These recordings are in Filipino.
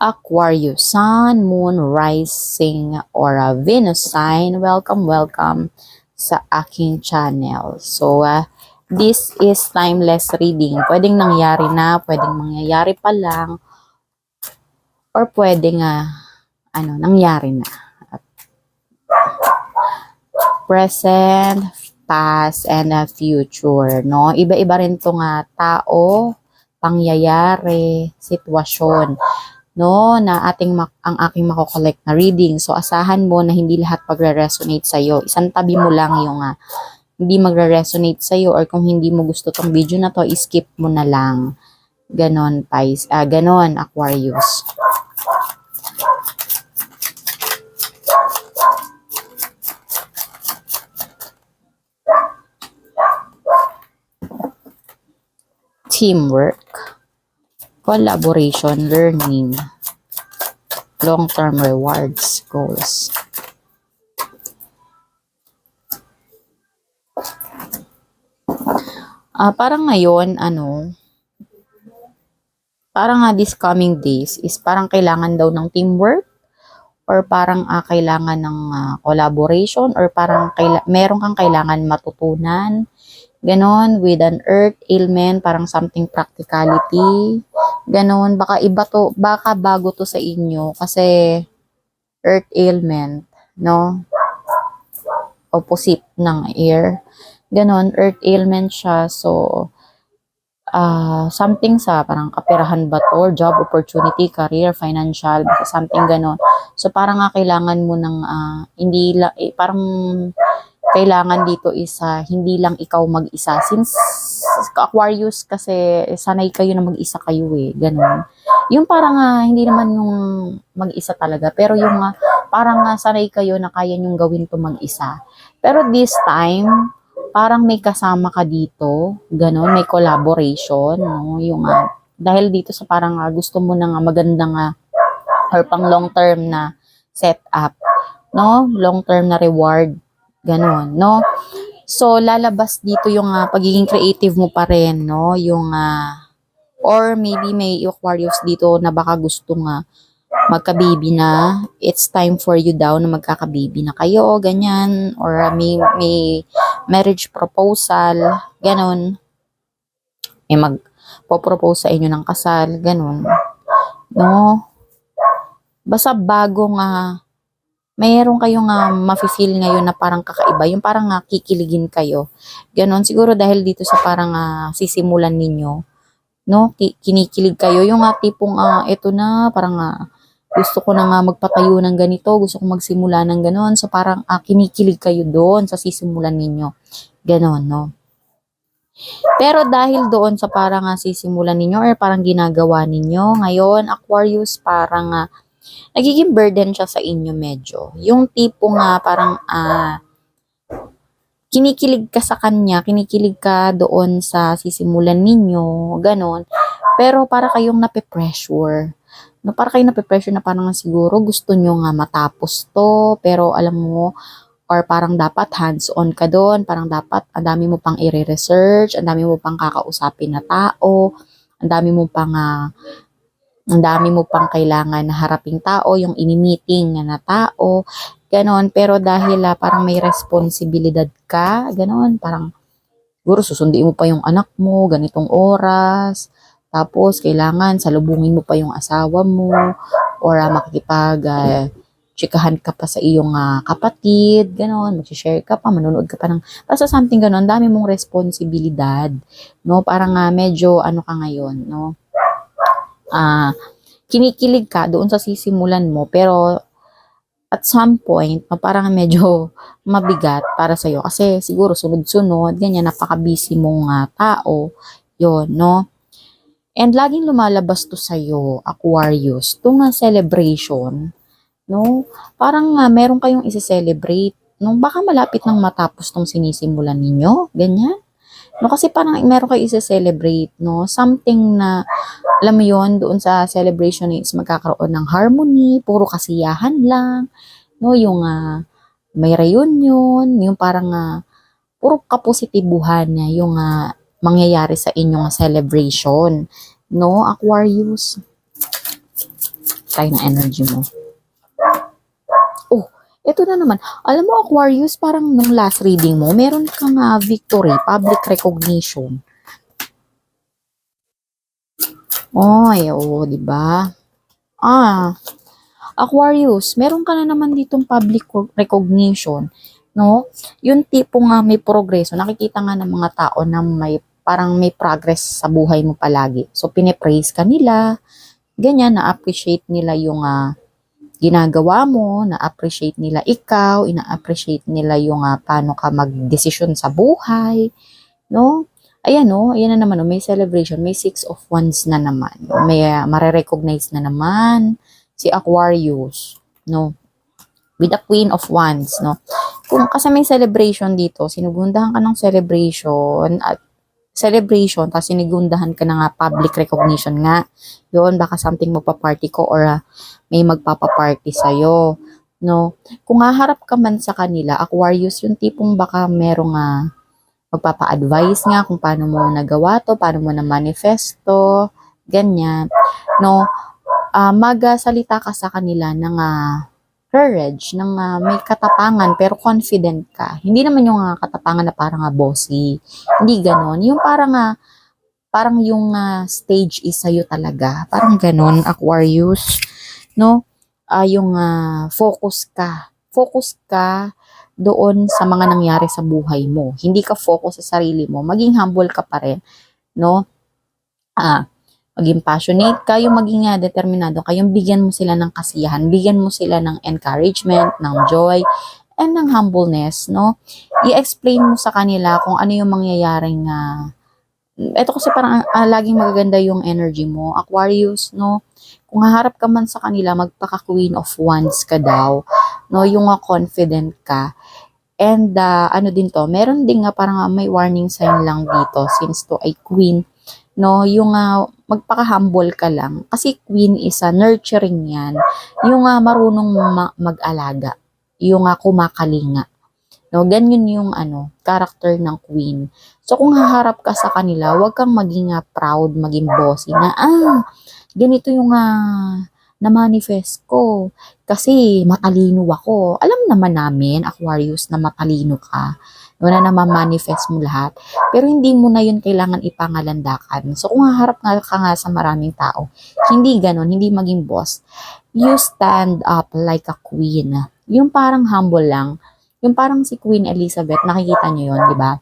Aquarius, Sun, Moon, Rising, or a Venus sign, welcome, welcome sa aking channel. So, uh, this is timeless reading. Pwedeng nangyari na, pwedeng mangyayari pa lang, or pwedeng, uh, ano, nangyari na. Present, past, and uh, future, no? Iba-iba rin tong uh, tao, pangyayari, sitwasyon no, na ating ang aking mako-collect na reading. So asahan mo na hindi lahat magre-resonate sa iyo. Isang tabi mo lang yung uh, hindi magre-resonate sa iyo or kung hindi mo gusto tong video na to, skip mo na lang. Ganon, Pis, ah, ganon, Aquarius. Teamwork collaboration, learning, long-term rewards, goals. Ah, parang ngayon, ano, parang nga this coming days is parang kailangan daw ng teamwork or parang ah, kailangan ng ah, collaboration or parang kaila meron kang kailangan matutunan. Ganon, with an earth ailment, parang something practicality. Ganon, baka iba to, baka bago to sa inyo kasi earth ailment, no? Opposite ng air. Ganon, earth ailment siya. So, uh, something sa parang kapirahan ba to, job opportunity, career, financial, something ganon. So, parang nga kailangan mo ng, uh, hindi eh, parang kailangan dito is uh, hindi lang ikaw mag-isa. Since Aquarius kasi sanay kayo na mag-isa kayo eh, ganun. Yung parang uh, hindi naman yung mag-isa talaga, pero yung uh, parang uh, sanay kayo na kaya nyong gawin to mag-isa. Pero this time, parang may kasama ka dito, ganun, may collaboration, no? Yung uh, dahil dito sa parang uh, gusto mo na nga magandang uh, or pang long term na setup, no? Long term na reward Ganon, no? So, lalabas dito yung uh, pagiging creative mo pa rin, no? Yung, uh, or maybe may Aquarius dito na baka gusto nga magka-baby na, it's time for you daw na magkaka-baby na kayo, ganyan, or uh, may, may marriage proposal, ganon. May mag-propose sa inyo ng kasal, ganon. No? Basta bagong uh, mayroon kayong uh, mafe-feel ngayon na parang kakaiba, yung parang uh, kikiligin kayo. Ganon, siguro dahil dito sa parang uh, sisimulan ninyo, no, kinikilig kayo, yung uh, tipong, uh, eto na, parang uh, gusto ko na nga magpatayo ng ganito, gusto ko magsimula ng ganon, so parang uh, kinikilig kayo doon sa sisimulan ninyo. Ganon, no. Pero dahil doon sa parang uh, sisimulan ninyo or parang ginagawa ninyo, ngayon, Aquarius, parang uh, nagiging burden siya sa inyo medyo. Yung tipo nga parang uh, kinikilig ka sa kanya, kinikilig ka doon sa sisimulan ninyo, ganon. Pero para kayong nape-pressure. No, para kayong nape-pressure na parang siguro gusto nyo nga matapos to, pero alam mo, or parang dapat hands-on ka doon, parang dapat ang dami mo pang i-research, ang dami mo pang kakausapin na tao, ang dami mo pang uh, ang dami mo pang kailangan na haraping tao, yung ini-meeting na tao, ganon. Pero dahil uh, parang may responsibilidad ka, ganon, parang siguro susunduin mo pa yung anak mo, ganitong oras, tapos kailangan salubungin mo pa yung asawa mo, or uh, makikipag chikahan ka pa sa iyong uh, kapatid, ganon, mag-share ka pa, manonood ka pa ng, basta something ganon, dami mong responsibilidad, no, parang uh, medyo ano ka ngayon, no, uh, kinikilig ka doon sa sisimulan mo, pero at some point, parang medyo mabigat para sa'yo. Kasi siguro sunod-sunod, ganyan, napaka-busy mong uh, tao. yon no? And laging lumalabas to sa'yo, Aquarius, to nga celebration, no? Parang uh, meron kayong isi-celebrate, no? Baka malapit nang matapos tong sinisimulan ninyo, ganyan. No, kasi parang meron kayo i-celebrate, no? Something na, alam mo yon doon sa celebration is magkakaroon ng harmony, puro kasiyahan lang, no? Yung uh, may reunion, yung parang uh, puro kapositibuhan na yung uh, mangyayari sa inyong celebration, no? Aquarius. tayo ng energy mo. Oh, ito na naman. Alam mo, Aquarius, parang nung last reading mo, meron kang ah, victory, public recognition. Oy, oo, di ba? Ah, Aquarius, meron ka na naman ditong public co- recognition, no? Yung tipong nga may progreso, nakikita nga ng mga tao na may parang may progress sa buhay mo palagi. So, pinipraise ka nila, ganyan, na-appreciate nila yung ah, ginagawa mo, na-appreciate nila ikaw, ina-appreciate nila yung ah, paano ka mag-desisyon sa buhay, no? Ayan no, ayan na naman, oh, may celebration, may six of wands na naman. May uh, marirecognize na naman si Aquarius, no? With the Queen of Wands, no? Kung kasi may celebration dito, sinugundahan ka ng celebration at celebration, tapos sinigundahan ka na nga public recognition nga. Yun, baka something magpa-party ko or ah, may magpapa-party sa'yo. No? Kung haharap ka man sa kanila, Aquarius, yung tipong baka merong ah, magpapa-advise nga kung paano mo nagawa to, paano mo na manifesto, ganyan. No? Ah, magasalita ka sa kanila ng ah, courage, ng ah, may katapangan pero confident ka. Hindi naman yung ah, katapangan na parang ah, bossy. Hindi ganon. Yung parang ah, parang yung ah, stage is sa'yo talaga. Parang ganon, Aquarius. No? Ah, yung ah, focus ka. Focus ka doon sa mga nangyari sa buhay mo. Hindi ka focus sa sarili mo. Maging humble ka pa rin. No? Ah, maging passionate ka, yung maging ah, determinado ka, yung bigyan mo sila ng kasiyahan, bigyan mo sila ng encouragement, ng joy, and ng humbleness, no? I-explain mo sa kanila kung ano yung mangyayaring ah, ito kasi parang ah, laging magaganda yung energy mo. Aquarius, no? Kung haharap ka man sa kanila, magpaka Queen of Wands ka daw, no? Yung ah, confident ka. And ah, ano din to, meron din nga parang ah, may warning sign lang dito since to ay queen, no? Yung ah, magpaka-humble ka lang. Kasi queen is a nurturing yan. Yung ah, marunong ma- mag-alaga. Yung ah, kumakalinga. No, ganyan yung ano, character ng queen. So kung haharap ka sa kanila, huwag kang maging ah, proud, maging bossy na ah, ganito yung ah, na-manifest ko. Kasi matalino ako. Alam naman namin, Aquarius, na matalino ka. No, na namamanifest mo lahat. Pero hindi mo na yun kailangan ipangalandakan. So kung haharap nga ka nga sa maraming tao, hindi ganon, hindi maging boss. You stand up like a queen. Yung parang humble lang. Yung parang si Queen Elizabeth, nakikita niyo yun, di ba?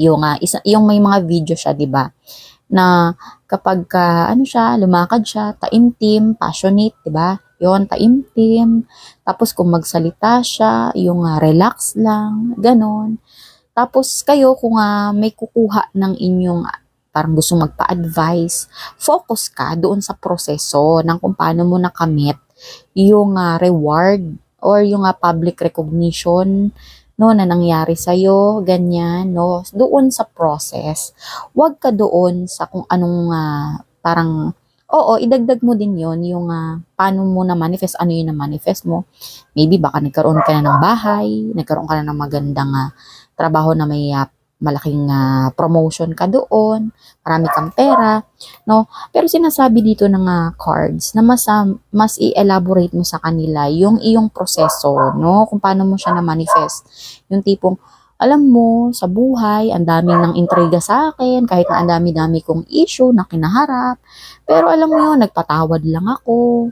Yung, ah, isa, yung may mga video siya, di ba? Na kapag ka, ano siya, lumakad siya, taimtim, passionate, di ba? Yun, taimtim. Tapos kung magsalita siya, yung ah, relax lang, ganon. Tapos kayo, kung ah, may kukuha ng inyong ah, parang gusto magpa-advise, focus ka doon sa proseso ng kung paano mo nakamit yung ah, reward or yung ah, public recognition no na nangyari sa ganyan no doon sa process wag ka doon sa kung anong ah, parang oo idagdag mo din yon yung ah, paano mo na manifest ano yun na manifest mo maybe baka nagkaroon ka na ng bahay nagkaroon ka na ng magandang ah, trabaho na may ah, malaking ah, promotion ka doon marami kang pera no pero sinasabi dito ng ah, cards na mas ah, mas i-elaborate mo sa kanila yung iyong proseso, no? Kung paano mo siya na-manifest. Yung tipong, alam mo, sa buhay, ang daming ng intriga sa akin, kahit na ang dami-dami kong issue na kinaharap. Pero alam mo yun, nagpatawad lang ako.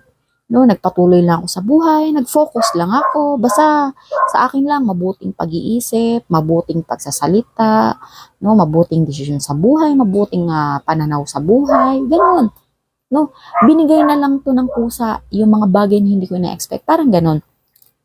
No, nagpatuloy lang ako sa buhay, nag-focus lang ako. Basta sa akin lang mabuting pag-iisip, mabuting pagsasalita, no, mabuting desisyon sa buhay, mabuting ah, pananaw sa buhay, ganun. No, binigay na lang to ng kusa yung mga bagay na hindi ko na-expect. Parang ganun.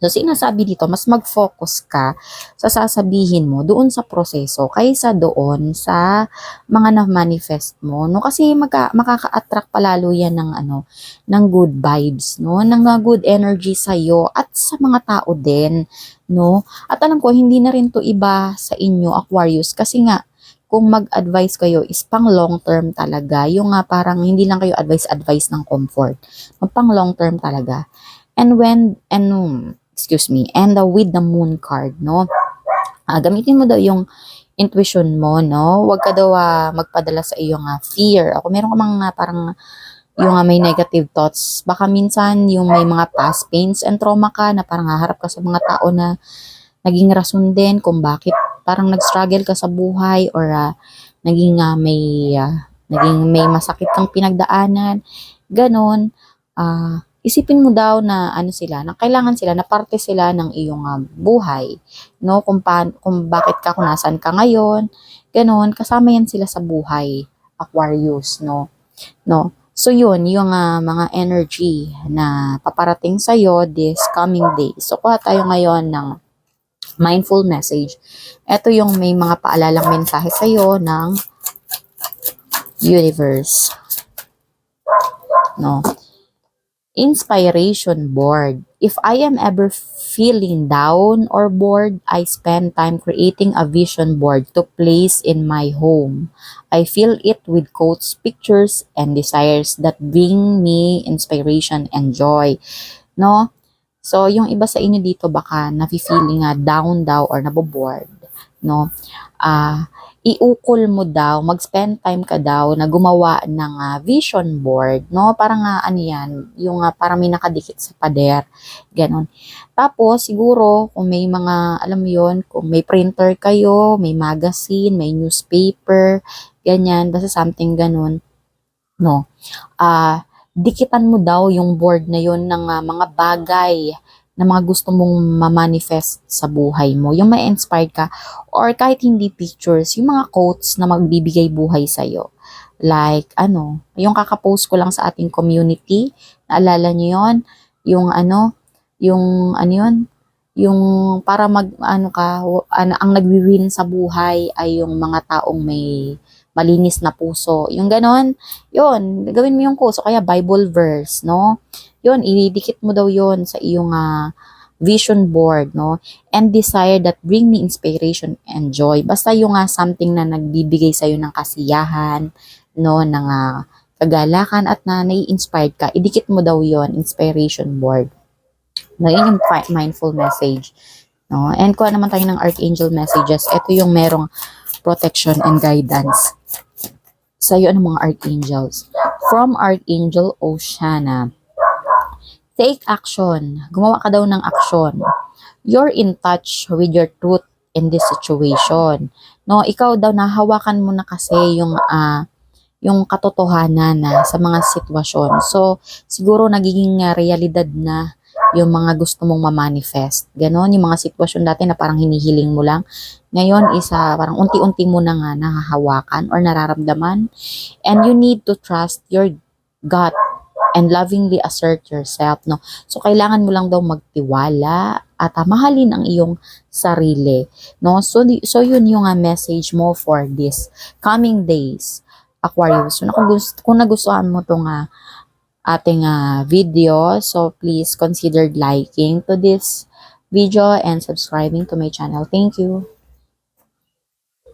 So, sinasabi dito, mas mag-focus ka sa sasabihin mo doon sa proseso kaysa doon sa mga na-manifest mo. No? Kasi magka, makaka-attract palalo yan ng, ano, ng good vibes, no? ng good energy sa iyo at sa mga tao din. No? At alam ko, hindi na rin to iba sa inyo, Aquarius, kasi nga, kung mag-advise kayo is pang long term talaga. Yung nga parang hindi lang kayo advice-advice ng comfort. Pang long term talaga. And when, and, um, excuse me, and uh, with the moon card, no? Ah, gamitin mo daw yung intuition mo, no? Huwag ka daw ah, magpadala sa iyong ah, fear. Ako meron ka mga parang yung ah, may negative thoughts. Baka minsan yung may mga past pains and trauma ka na parang haharap ka sa mga tao na naging rason din kung bakit parang nag-struggle ka sa buhay or ah, naging ah, may ah, naging may masakit kang pinagdaanan. Ganon. Ah, isipin mo daw na ano sila, na kailangan sila na parte sila ng iyong ah, buhay, no? Kung pa, kung bakit ka kung nasaan ka ngayon, ganon, kasama yan sila sa buhay, Aquarius, no? No? So yun, yung ah, mga energy na paparating sa this coming days. So kuha tayo ngayon ng mindful message. Ito yung may mga paalalang mensahe sa ng universe. No? Inspiration board. If I am ever feeling down or bored, I spend time creating a vision board to place in my home. I fill it with quotes, pictures, and desires that bring me inspiration and joy. No? So, yung iba sa inyo dito baka nafe-feeling nga down daw or nabobored. No? Ah, iukol mo daw, mag-spend time ka daw na gumawa ng ah, vision board, no? Parang nga ano yan, yung ah, parang may nakadikit sa pader, ganon. Tapos siguro kung may mga alam mo yon, kung may printer kayo, may magazine, may newspaper, ganyan, basta something ganon, no? Ah, dikitan mo daw yung board na yon ng ah, mga bagay na mga gusto mong ma-manifest sa buhay mo, yung may inspired ka, or kahit hindi pictures, yung mga quotes na magbibigay buhay sa'yo. Like, ano, yung kakapost ko lang sa ating community, naalala nyo yon yung ano, yung ano yun, yung para mag, ano ka, ano, ang nagwi-win sa buhay ay yung mga taong may malinis na puso. Yung ganon, yun, gawin mo yung quotes, o kaya Bible verse, no? Yun, ididikit mo daw yun sa iyong ah, vision board, no? And desire that bring me inspiration and joy. Basta yung nga something na nagbibigay sa'yo ng kasiyahan, no? Ng ah, kagalakan at na nai-inspired ka, idikit mo daw yon inspiration board. No, yun yung mindful message. No? And kuha naman tayo ng archangel messages. Ito yung merong protection and guidance sa iyo ng mga archangels. From Archangel Oceana. Take action. Gumawa ka daw ng action. You're in touch with your truth in this situation. No, ikaw daw nahawakan mo na kasi yung ah yung katotohanan na sa mga sitwasyon. So, siguro nagiging ah, realidad na yung mga gusto mong ma-manifest. Ganon, yung mga sitwasyon dati na parang hinihiling mo lang. Ngayon, isa, parang unti-unti mo na nga nahahawakan or nararamdaman. And you need to trust your gut and lovingly assert yourself, no? So, kailangan mo lang daw magtiwala at ah, mahalin ang iyong sarili, no? So, so yun yung ah, message mo for this coming days, Aquarius. So, kung, gusto, kung nagustuhan mo itong ah, ating ah, video, so please consider liking to this video and subscribing to my channel. Thank you.